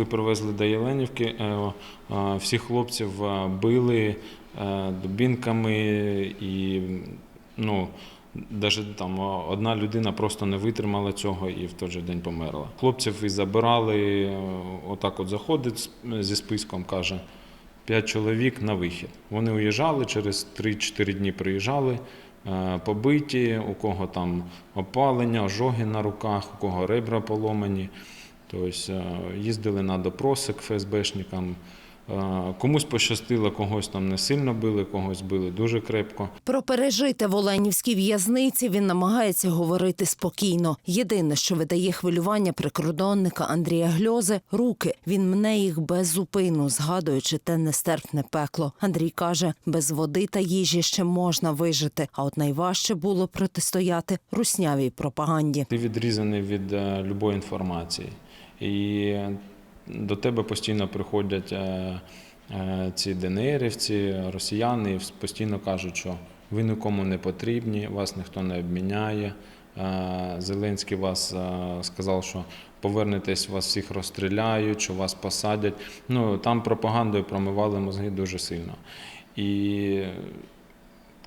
коли привезли до Єленівки, е, е, всіх хлопців е, били е, дубінками і ну. Навіть там одна людина просто не витримала цього і в той же день померла. Хлопців і забирали, е, отак от заходить зі списком, каже, п'ять чоловік на вихід. Вони уїжджали, через 3-4 дні приїжджали, е, побиті, у кого там опалення, ожоги на руках, у кого ребра поломані. Тобто їздили на допроси к ФСБшникам. Е, Комусь пощастило, когось там не сильно били, когось били дуже крепко. Про пережите в Оленівській в'язниці він намагається говорити спокійно. Єдине, що видає хвилювання прикордонника Андрія Гльози – руки. Він мне їх без зупину, згадуючи те нестерпне пекло. Андрій каже, без води та їжі ще можна вижити, а от найважче було протистояти руснявій пропаганді. Ти відрізаний від е, любої інформації. І до тебе постійно приходять е, е, ці ДНРівці, росіяни, і постійно кажуть, що ви нікому не потрібні, вас ніхто не обміняє. Е, Зеленський вас сказав, що повернетесь, вас всіх розстріляють, що вас посадять. Ну там пропагандою промивали мозги дуже сильно. І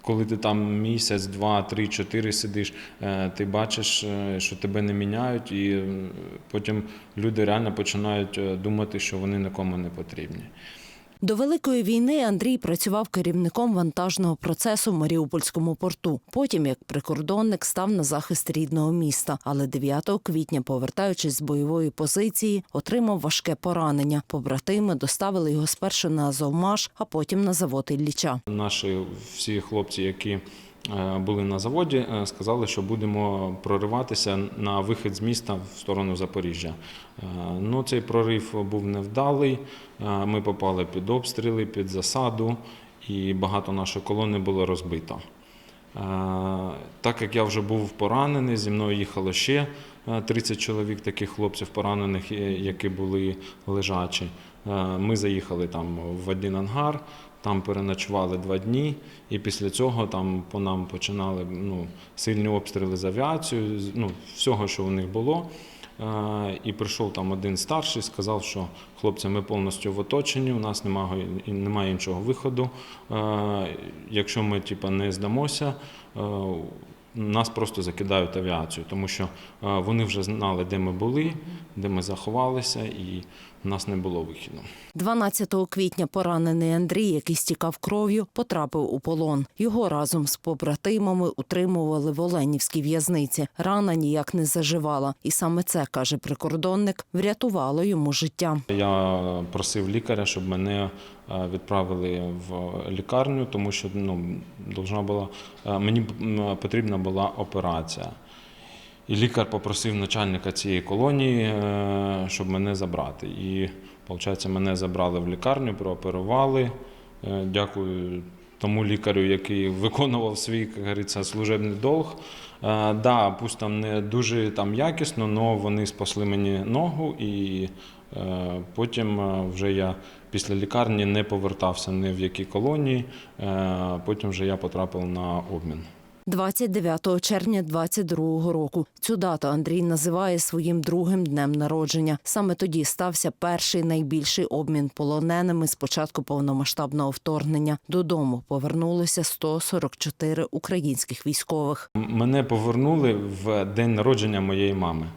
коли ти там місяць, два, три, чотири сидиш, е, ти бачиш, е, що тебе не міняють, і потім люди реально починають е, думати, що вони нікому не потрібні. До Великої війни Андрій працював керівником вантажного процесу в Маріупольському порту. Потім, як прикордонник, став на захист рідного міста. Але 9 квітня, повертаючись з бойової позиції, отримав важке поранення. Побратими доставили його спершу на Азовмаш, а потім на завод Ілліча. Наші всі хлопці, які були на заводі, е, сказали, що будемо прориватися на вихід з міста в сторону Запоріжжя. Е, Ну, цей прорив був невдалий. Е, Ми попали під обстріли, під засаду, і багато нашої колони було розбито. Е, Так як я вже був поранений, зі мною їхало ще е, 30 чоловік таких хлопців поранених, е, які були лежачі. Е, Ми заїхали там в один ангар, там переночували два дні, і після цього там по нам починали ну, сильні обстріли з авіацією, ну, всього, що у них було. Е, І прийшов там один старший, сказав, що хлопці, ми повністю в оточенні, у нас немає, немає іншого виходу. Е, Якщо ми типа, не здамося, е, нас просто закидають авіацію, тому що е, вони вже знали, де ми були, де ми заховалися, і в нас не було вихіду. 12 квітня поранений Андрій, який стікав кров'ю, потрапив у полон. Його разом з побратимами утримували в Оленівській в'язниці. Рана ніяк не заживала, і саме це каже прикордонник, врятувало йому життя. Я просив лікаря, щоб мене відправили в лікарню, тому що ну, должна була, е, мені потрібна була операція. І лікар попросив начальника цієї колонії, е, щоб мене забрати. І, виходить, мене забрали в лікарню, прооперували. Е, Дякую тому лікарю, який виконував свій, як говориться, служебний долг. Е, Да, пусть там не дуже там якісно, але вони спасли мені ногу, і е, потім е, вже я після лікарні не повертався ні в які колонії. Потім вже я потрапив на обмін. 29 червня 22 року. Цю дату Андрій називає своїм другим днем народження. Саме тоді стався перший найбільший обмін полоненими з початку повномасштабного вторгнення. Додому повернулося 144 українських військових. Мене повернули в день народження моєї мами.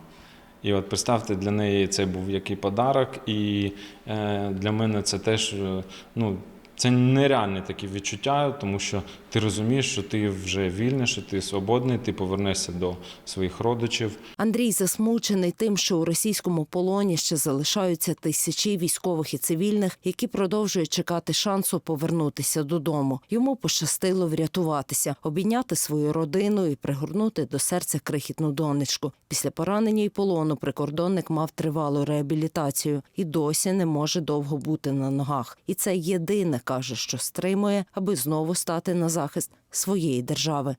І от представте, для неї це був який подарок, і е, для мене це теж е, ну, це нереальне такі відчуття, тому що ти розумієш, що ти вже вільний, що ти свободний, ти повернешся до своїх родичів. Андрій засмучений тим, що у російському полоні ще залишаються тисячі військових і цивільних, які продовжують чекати шансу повернутися додому. Йому пощастило врятуватися, обійняти свою родину і пригорнути до серця крихітну донечку. Після поранення і полону прикордонник мав тривалу реабілітацію і досі не може довго бути на ногах. І це єдине каже, що стримує, аби знову стати на захист своєї держави.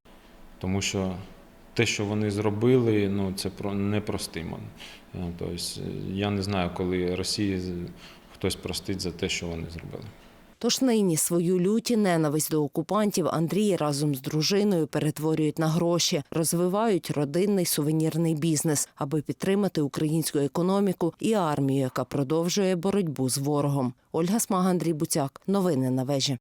Тому що те, що вони зробили, ну це про непростимо. Тобто, я не знаю, коли Росії хтось простить за те, що вони зробили. Тож нині свою люті ненависть до окупантів Андрій разом з дружиною перетворюють на гроші, розвивають родинний сувенірний бізнес, аби підтримати українську економіку і армію, яка продовжує боротьбу з ворогом. Ольга Смага, Андрій Буцяк. Новини на вежі.